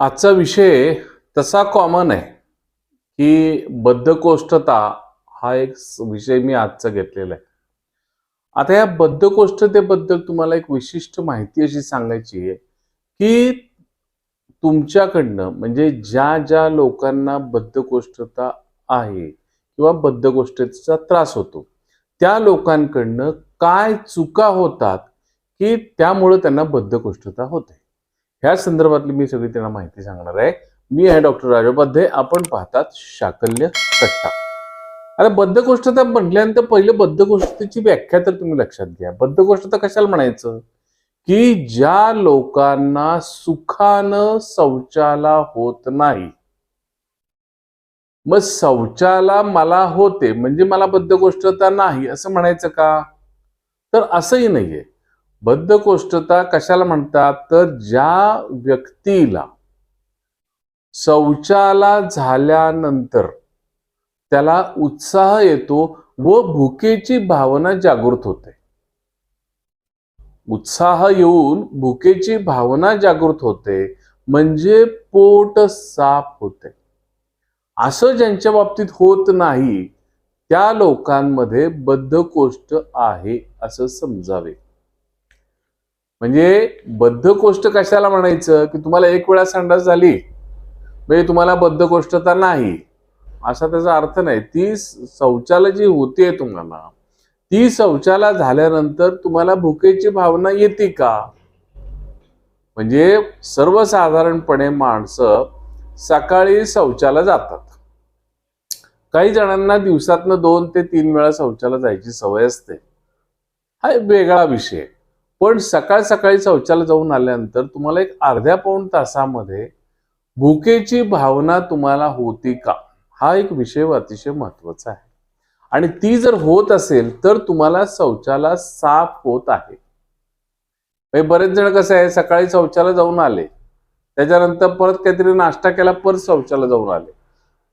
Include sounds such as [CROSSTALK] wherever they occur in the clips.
आजचा विषय तसा कॉमन आहे की बद्धकोष्ठता हा एक विषय मी आजचा घेतलेला आहे. आता या बद्धकोष्ठतेबद्दल तुम्हाला एक विशिष्ट माहिती अशी सांगायची आहे की तुमच्याकडनं म्हणजे ज्या ज्या लोकांना बद्धकोष्ठता आहे किंवा बद्धकोष्ठतेचा त्रास होतो त्या लोकांकडनं काय चुका होतात की त्यामुळं त्यांना बद्धकोष्ठता होते? ह्या संदर्भातली मी सगळी त्यांना माहिती सांगणार आहे. मी आहे डॉक्टर राजोपाध्ये आपण पाहतात शाकल्य कट्टा आता बद्धकोष्ठता म्हटल्यानंतर पहिलं बद्धकोष्ठतेची व्याख्या तर तुम्ही लक्षात घ्या. बद्धकोष्ठता कशाला म्हणायचं? की ज्या लोकांना सुखानं शौचाला होत नाही. मग शौचाला मला होते म्हणजे मला बद्धकोष्ठता नाही असं म्हणायचं का? तर असंही नाहीये. बद्धकोष्ठता कशाला म्हणतात? तर ज्या व्यक्तीला शौचाला झाल्यानंतर त्याला उत्साह येतो व भुकेची भावना जागृत होते. उत्साह येऊन भुकेची भावना जागृत होते म्हणजे पोट साफ होते. असं ज्यांच्या बाबतीत होत नाही त्या लोकांमध्ये बद्धकोष्ठ आहे असं समजावे. म्हणजे बद्धकोष्ठ कशाला म्हणायचं? की तुम्हाला एक वेळा संडास झाली म्हणजे तुम्हाला बद्धकोष्ठता नाही. असा त्याचा अर्थ नाही. ती शौचाला जी होते तुम्हाला ती शौचाला झाल्यानंतर तुम्हाला भुकेची भावना येते का? म्हणजे सर्वसाधारणपणे माणसं सकाळी शौचाला जातात. काही जणांना दिवसातनं दोन ते तीन वेळा शौचाला जायची सवय असते. हा वेगळा विषय. आहे. पण सकाळ सकाळी शौचाला जाऊन आल्यानंतर तुम्हाला एक अर्ध्या पाऊण तासामध्ये भुकेची भावना तुम्हाला होती का? हा एक विषय अतिशय महत्त्वाचा आहे. आणि ती जर होत असेल तर तुम्हाला शौचाला साफ होत आहे. म्हणजे बरेच जण कसं आहे सकाळी शौचाला जाऊन आले. त्याच्यानंतर परत काहीतरी नाश्ता केला परत शौचाला जाऊन आले.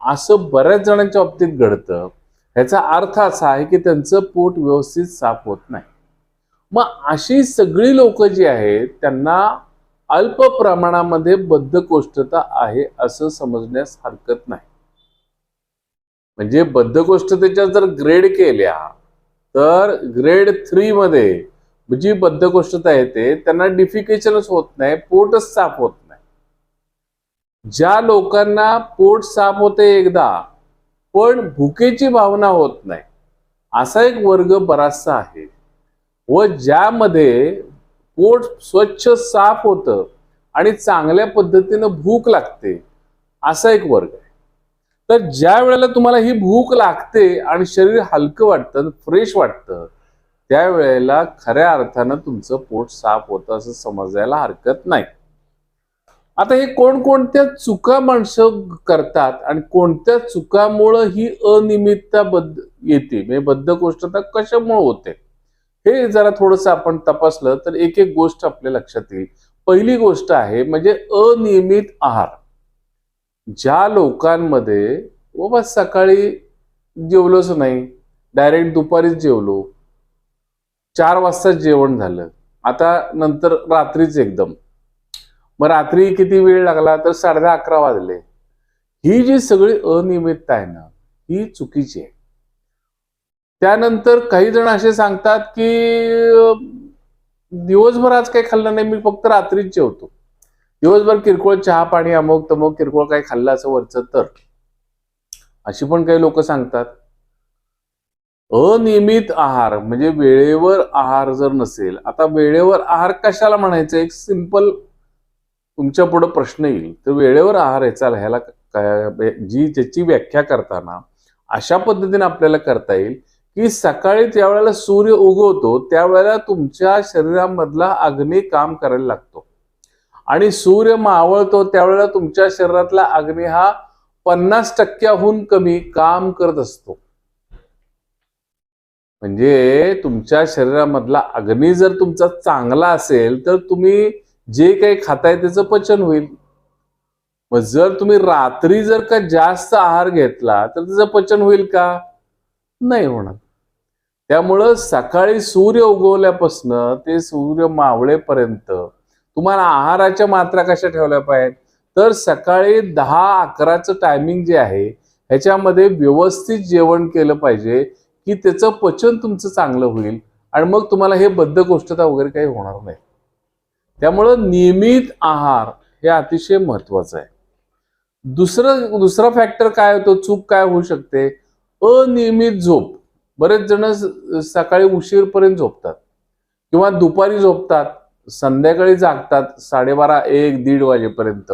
असं बऱ्याच जणांच्या बाबतीत घडतं. ह्याचा अर्थ असा आहे की त्यांचं पोट व्यवस्थित साफ होत नाही. मग अशी सगळी लोक जी आहेत त्यांना अल्प प्रमाणामध्ये बद्धकोष्ठता आहे असं समजण्यास हरकत नाही. म्हणजे बद्धकोष्ठतेच्या जर ग्रेड केल्या तर ग्रेड थ्री मध्ये जी बद्धकोष्ठता येते त्यांना डिफिकेशनच होत नाही पोटच साफ होत नाही. ज्या लोकांना पोट साफ होते एकदा पण भुकेची भावना होत नाही असा एक वर्ग बराचसा आहे. व ज्यामध्ये पोट स्वच्छ साफ होतं आणि चांगल्या पद्धतीनं भूक लागते असा एक वर्ग आहे. तर ज्या वेळेला तुम्हाला ही भूक लागते आणि शरीर हलकं वाटतं फ्रेश वाटतं त्यावेळेला खऱ्या अर्थानं तुमचं पोट साफ होतं असं समजायला हरकत नाही. आता हे कोणकोणत्या चुका माणसं करतात आणि कोणत्या चुकामुळं ही अनियमितता बद्ध येते? म्हणजे बद्धकोष्ठता कशामुळे होते? हे जरा थोडंसं आपण तपासलं तर एक एक गोष्ट आपल्या लक्षात येईल. पहिली गोष्ट आहे म्हणजे अनियमित आहार. ज्या लोकांमध्ये बाबा सकाळी जेवलोच नाही डायरेक्ट दुपारीच जेवलो. चार वाजता जेवण झालं. आता नंतर रात्रीच एकदम. मग रात्री किती वेळ लागला? तर साडे अकरा वाजले. ही जी सगळी अनियमितता आहे ना ही चुकीची आहे. त्यानंतर काही जण असे सांगतात की दिवसभर आज काही खाल्लं नाही मी फक्त रात्रीच जेवतो. दिवसभर किरकोळ चहा पाणी अमोक तमुक किरकोळ काही खाल्लं असं वरचं तर. अशी पण काही लोक सांगतात. अनियमित आहार म्हणजे वेळेवर आहार जर नसेल आता वेळेवर आहार कशाला म्हणायचं? एक सिंपल तुमच्यापुढे प्रश्न येईल. तर वेळेवर आहार याचा ह्याला जी त्याची व्याख्या करताना अशा पद्धतीने आपल्याला करता येईल. की सकाळी ज्या वेळेला सूर्य उगवतो त्यावेळेला तुमच्या शरीरामधला अग्नी काम करायला लागतो. आणि सूर्य मावळतो त्यावेळेला तुमच्या शरीरातला अग्नी हा पन्नास टक्क्याहून कमी काम करत असतो. म्हणजे तुमच्या शरीरामधला अग्नी जर तुमचा चांगला असेल तर तुम्ही जे काही खाताय त्याचं पचन होईल. मग जर तुम्ही रात्री जर का जास्त आहार घेतला तर त्याचं पचन होईल का? नाही होणार. त्यामुळं सकाळी सूर्य उगवल्यापासनं ते सूर्य मावळेपर्यंत तुम्हाला आहाराच्या मात्रा कशा ठेवल्या पाहिजेत? तर सकाळी दहा अकराचं टायमिंग जे आहे ह्याच्यामध्ये व्यवस्थित जेवण केलं पाहिजे की त्याचं पचन तुमचं चांगलं होईल आणि मग तुम्हाला हे बद्धकोष्ठता वगैरे काही होणार नाही. त्यामुळं नियमित आहार हे अतिशय महत्वाचं आहे. दुसरं दुसरा फॅक्टर काय होतो? चूक काय होऊ शकते? अनियमित झोप. बरेच जण सकाळी उशीरपर्यंत झोपतात. किंवा दुपारी झोपतात संध्याकाळी जागतात साडेबारा एक दीड वाजेपर्यंत.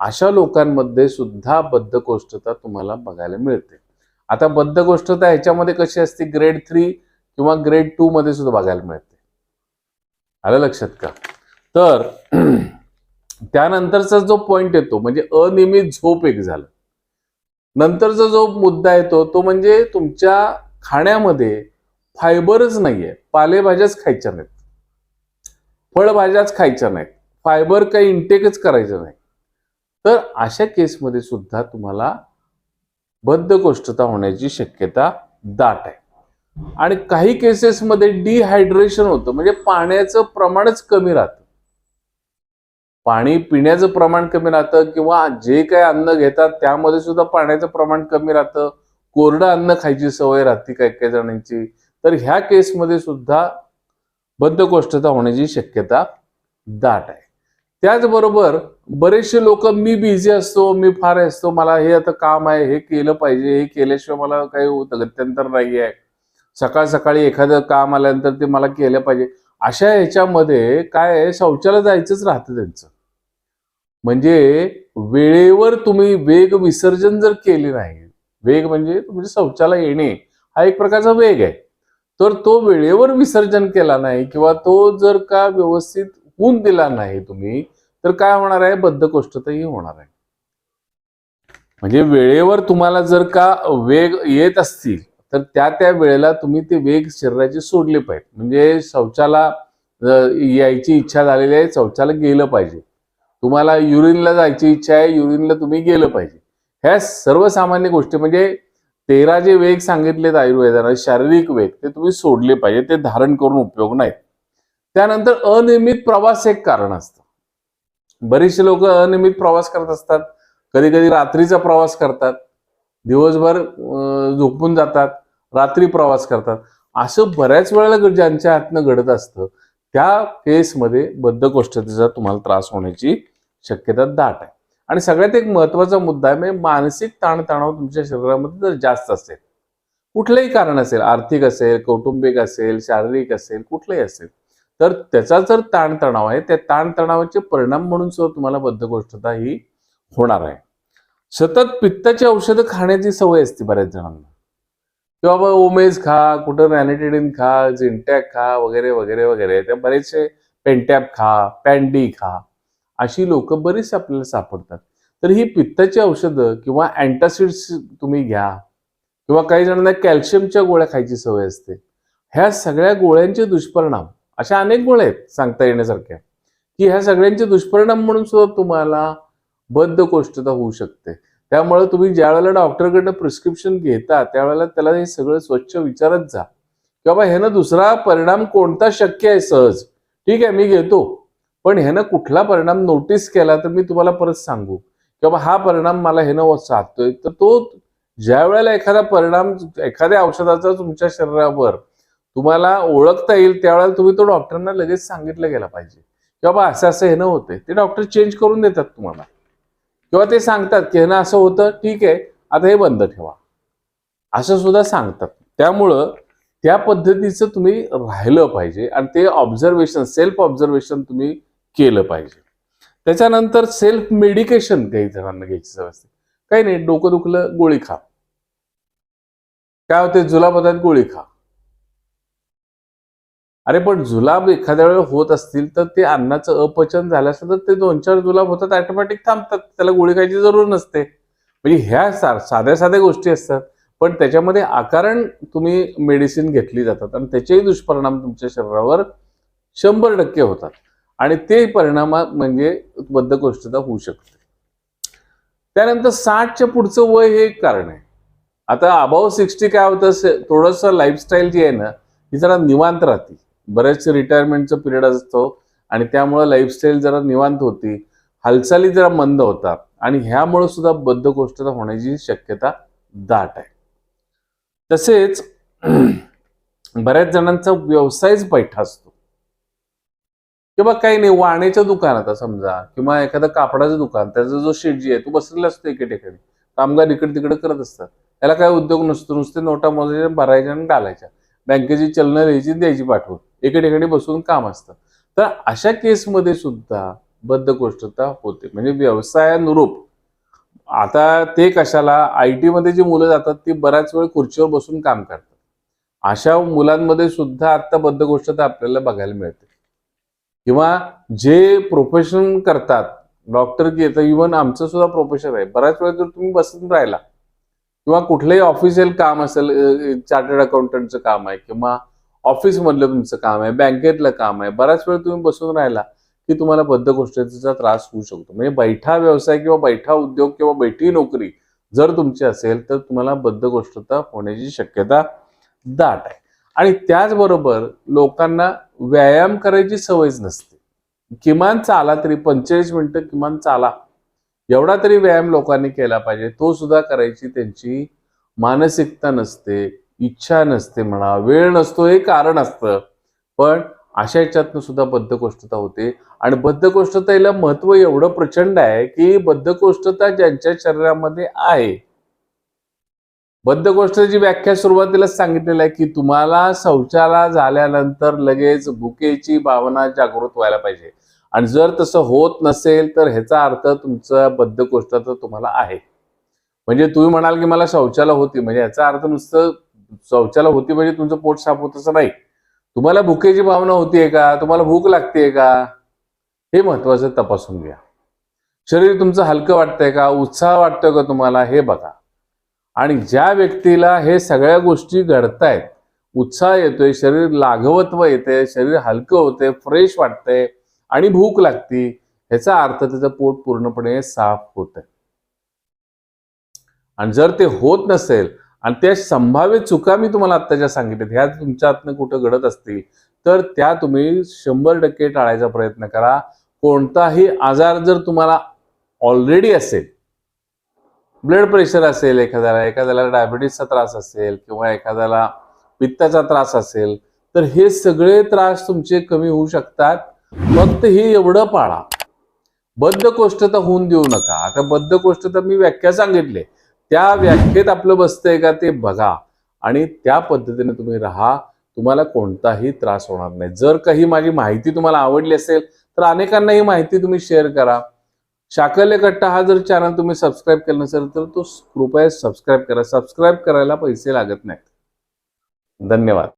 अशा लोकांमध्ये सुद्धा बद्धकोष्ठता तुम्हाला बघायला मिळते. आता बद्धकोष्ठता ह्याच्यामध्ये कशी असते? ग्रेड थ्री किंवा ग्रेड टू मध्ये सुद्धा बघायला मिळते. आलं लक्षात का? तर [CLEARS THROAT] त्यानंतरचा जो पॉइंट येतो म्हणजे अनियमित झोप एक झालं. नंतरचा जो मुद्दा येतो तो म्हणजे तुमच्या खाण्यामध्ये फायबरच नाहीये. पालेभाज्याच खायच्या नाहीत. फळभाज्याच खायच्या नाहीत. फायबर काही इंटेकच करायचं नाही. तर अशा केसमध्ये सुद्धा तुम्हाला बद्धकोष्ठता होण्याची शक्यता दाट आहे. आणि काही केसेसमध्ये डिहायड्रेशन होतं. म्हणजे पाण्याचं प्रमाणच कमी राहतं. पाणी पिण्याचं प्रमाण कमी राहतं किंवा जे काही अन्न घेतात त्यामध्ये सुद्धा पाण्याचं प्रमाण कमी राहतं. कोरडं अन्न खायची सवय राहते काही काही जणांची तर ह्या केसमध्ये सुद्धा बद्धकोष्ठता होण्याची शक्यता दाट आहे. त्याचबरोबर बरेचसे लोक मी बिझी असतो मी फार असतो मला हे आता काम आहे हे केलं पाहिजे हे केल्याशिवाय मला काही गत्यंतर नाही आहे सकाळ सकाळी एखादं काम आल्यानंतर ते मला केलं पाहिजे. अशा ह्याच्यामध्ये काय आहे शौचाला जायचंच राहतं त्यांचं. म्हणजे वेळेवर तुम्ही वेग विसर्जन जर केले नाही वेग म्हणजे म्हणजे शौचाला येणे हा एक प्रकारचा वेग आहे. तर तो वेळेवर विसर्जन केला नाही किंवा तो जर का व्यवस्थित होऊन दिला नाही तुम्ही तर काय होणार आहे? बद्धकोष्ठताही होणार आहे. म्हणजे वेळेवर तुम्हाला जर का वेग येत असतील तर त्या त्या वेळेला तुम्ही ते वेग शरीराचे सोडले पाहिजे म्हणजे शौचाला यायची इच्छा झालेली आहे शौचाला गेलं पाहिजे. तुम्हाला युरिनला जायची इच्छा आहे युरिनला तुम्ही गेलं पाहिजे. ह्या सर्वसामान्य गोष्टी म्हणजे तेरा जे वेग सांगितलेत आयुर्वेदानं शारीरिक वेग ते तुम्ही सोडले पाहिजे ते धारण करून उपयोग नाही त्यानंतर अनियमित प्रवास एक कारण असतं. बरेचसे लोक अनियमित प्रवास करत असतात. कधी कधी रात्रीचा प्रवास करतात. दिवसभर झोपून जातात. रात्री प्रवास करतात. असं बऱ्याच वेळेला ज्यांच्या हातनं घडत असतं त्या केसमध्ये बद्धकोष्ठतेचा तुम्हाला त्रास होण्याची शक्यता दाट आहे. आणि सगळ्यात एक महत्त्वाचा मुद्दा आहे म्हणजे मानसिक ताणतणाव तुमच्या शरीरामध्ये जर जास्त असेल कुठलंही कारण असेल आर्थिक असेल कौटुंबिक असेल शारीरिक असेल कुठलंही असेल तर त्याचा जर ताणतणाव आहे त्या ताणतणावाचे परिणाम म्हणून सुद्धा तुम्हाला बद्धकोष्ठता ही होणार आहे. सतत पित्ताची औषधं खाण्याची सवय असते बऱ्याच जणांना. किंवा बाबा ओमेज खा कुठं रॅनिटेडिन खा झिंटॅक खा वगैरे वगैरे वगैरे त्या बरेचसे पेंटॅप खा पॅन्डी खा. अशी लोक बरीच आपल्याला सापडतात. तर ही पित्ताची औषधं किंवा अँटासिड्स तुम्ही घ्या किंवा काही जणांना कॅल्शियमच्या गोळ्या खायची सवय असते. ह्या सगळ्या गोळ्यांचे दुष्परिणाम अशा अनेक गोळ्या आहेत सांगता येण्यासारख्या की ह्या सगळ्यांचे दुष्परिणाम म्हणून सुद्धा तुम्हाला बद्धकोष्ठता होऊ शकते. त्यामुळे तुम्ही ज्या वेळेला डॉक्टरकडनं प्रिस्क्रिप्शन घेता त्यावेळेला त्याला हे सगळं स्वच्छ विचारत जा. किंवा ह्यानं दुसरा परिणाम कोणता शक्य आहे सहज? ठीक आहे मी घेतो. पण ह्यानं कुठला परिणाम नोटीस केला तर मी तुम्हाला परत सांगू. की बाबा हा परिणाम मला ह्यानं साधतोय तर तो ज्या वेळेला एखादा परिणाम एखाद्या औषधाचा तुमच्या शरीरावर तुम्हाला ओळखता येईल त्यावेळेला तुम्ही तो डॉक्टरांना लगेच सांगितलं गेला पाहिजे. की बाबा असं असं ह्यानं होतंय. ते डॉक्टर चेंज करून देतात तुम्हाला. किंवा ते सांगतात की ह्यानं असं होतं ठीक आहे आता हे बंद ठेवा. असं सुद्धा सांगतात. त्यामुळं त्या पद्धतीचं तुम्ही राहिलं पाहिजे. आणि ते ऑब्झर्वेशन सेल्फ ऑब्झर्वेशन तुम्ही केलं पाहिजे. त्याच्यानंतर सेल्फ मेडिकेशन काही जणांना घ्यायची सवय असते. काही नाही डोकं दुखलं गोळी खा. काय होते जुलाब होतात गोळी खा. अरे पण जुलाब एखाद्या वेळेला होत असतील तर ते अन्नाचं अपचन झालं असेल तर ते दोन चार जुलाब होतात ऑटोमॅटिक थांबतात. त्याला गोळी खायची जरूर नसते. म्हणजे ह्या सा- साध्या साध्या गोष्टी असतात. पण त्याच्यामध्ये आकारण तुम्ही मेडिसिन घेतली जातात आणि त्याचेही दुष्परिणाम तुमच्या शरीरावर शंभर टक्के होतात. आणि ते परिणाम म्हणजे बद्धकोष्ठता होऊ शकते. त्यानंतर साठच्या पुढचं वय हे एक कारण आहे. आता अबाव सिक्स्टी काय होतं थोडंसं लाईफस्टाईल जी आहे ना ही जरा निवांत राहते. बरेचसे रिटायरमेंटचा पिरियड असतो आणि त्यामुळं लाईफस्टाईल जरा निवांत होती. हालचाली जरा मंद होतात आणि ह्यामुळे सुद्धा बद्धकोष्ठता होण्याची शक्यता दाट आहे. तसेच [CLEARS THROAT] बऱ्याच जणांचा व्यवसायच पैठा असतो. किंवा काही नाही वाण्याच्या दुकानात समजा किंवा एखादं कापडाचं दुकान त्याचा जो शेटजी आहे तो बसलेला असतो एके ठिकाणी कामगार इकडे तिकडे करत असतात. त्याला काय उद्योग नसतो नुसते नोटा मोजायच्या भरायच्या आणि घालायच्या. बँकेची चलनं द्यायची द्यायची पाठवून. एके ठिकाणी बसून काम असतं. तर अशा केसमध्ये सुद्धा बद्धकोष्ठता होते. म्हणजे व्यवसायानुरूप. आता ते कशाला आय टीमध्ये जी मुलं जातात ती बऱ्याच वेळ खुर्चीवर बसून काम करतात. अशा मुलांमध्ये सुद्धा आता बद्धकोष्ठता आपल्याला बघायला मिळते. किंवा जे प्रोफेशन करतात डॉक्टर की येतं इव्हन आमचं सुद्धा प्रोफेशन आहे. बऱ्याच वेळा जर तुम्ही बसून राहिला किंवा कुठलंही ऑफिशियल काम असेल चार्टर्ड अकाउंटंटचं काम आहे किंवा ऑफिसमधलं तुमचं काम आहे बँकेतलं काम आहे बऱ्याच वेळ तुम्ही बसून राहिला की तुम्हाला बद्धकोष्ठतेचा त्रास होऊ शकतो. म्हणजे बैठा व्यवसाय किंवा बैठा उद्योग किंवा बैठी नोकरी जर तुमची असेल तर तुम्हाला बद्धकोष्ठता होण्याची शक्यता दाट आहे. आणि त्याचबरोबर लोकांना व्यायाम करायची सवयच नसते. किमान चाला तरी पंचेचाळीस मिनिटं किमान चाला. एवढा तरी व्यायाम लोकांनी केला पाहिजे. तो सुद्धा करायची त्यांची मानसिकता नसते इच्छा नसते म्हणा वेळ नसतो हे कारण असतं. पण अशा याच्यातनं सुद्धा बद्धकोष्ठता होते. आणि बद्धकोष्ठतेला महत्त्व एवढं प्रचंड आहे की बद्धकोष्ठता ज्यांच्या शरीरामध्ये आहे बद्धकोष्ठाची व्याख्या सुरुवातीलाच सांगितलेलं आहे की तुम्हाला शौचाला झाल्यानंतर लगेच भुकेची भावना जागृत व्हायला पाहिजे. आणि जर तसं होत नसेल तर ह्याचा अर्थ तुमचा बद्धकोष्ठता तुम्हाला आहे. म्हणजे तुम्ही म्हणाल की मला शौचाला होती म्हणजे याचा अर्थ नुसतं शौचाला होती म्हणजे तुमचं पोट साफ होत असं नाही. तुम्हाला भुकेची भावना होतीये का? तुम्हाला भूक लागतेय का? हे महत्वाचं तपासून घ्या. शरीर तुमचं हलकं वाटतंय का? उत्साह वाटतोय का तुम्हाला? हे बघा. आणि ज्या व्यक्तीला हे सगळ्या गोष्टी घडतायत उत्साह येतोय शरीर लाघवत्व येते शरीर हलकं होते फ्रेश वाटतंय आणि भूक लागती ह्याचा अर्थ त्याचं पोट पूर्णपणे साफ होत आणि जर ते होत नसेल आणि त्या संभाव्य चुका मी तुम्हाला आत्ताच्या सांगितल्यात ह्या तुमच्या हातनं कुठं घडत असतील तर त्या तुम्ही शंभर टक्के टाळायचा प्रयत्न करा. कोणताही आजार जर तुम्हाला ऑलरेडी असेल ब्लड प्रेशर असेल एखाद्याला एखाद्याला डायबिटीसचा त्रास असेल किंवा एखाद्याला पित्ताचा त्रास असेल तर हे सगळे त्रास तुमचे कमी होऊ शकतात. फक्त हे एवढं पाळा. बद्धकोष्ठता होऊन देऊ नका. आता बद्धकोष्ठता मी व्याख्या सांगितले. त्या व्याख्येत आपलं बसतंय का ते बघा. आणि त्या पद्धतीने तुम्ही राहा. तुम्हाला कोणताही त्रास होणार नाही. जर काही माझी माहिती तुम्हाला आवडली असेल तर अनेकांना ही माहिती तुम्ही शेअर करा. शाकल्य कट्टा हा जर चॅनल तुम्ही सबस्क्राईब केला नसेल तर तो कृपया सबस्क्राईब करा. सबस्क्राईब करायला पैसे लागत नाहीत. धन्यवाद.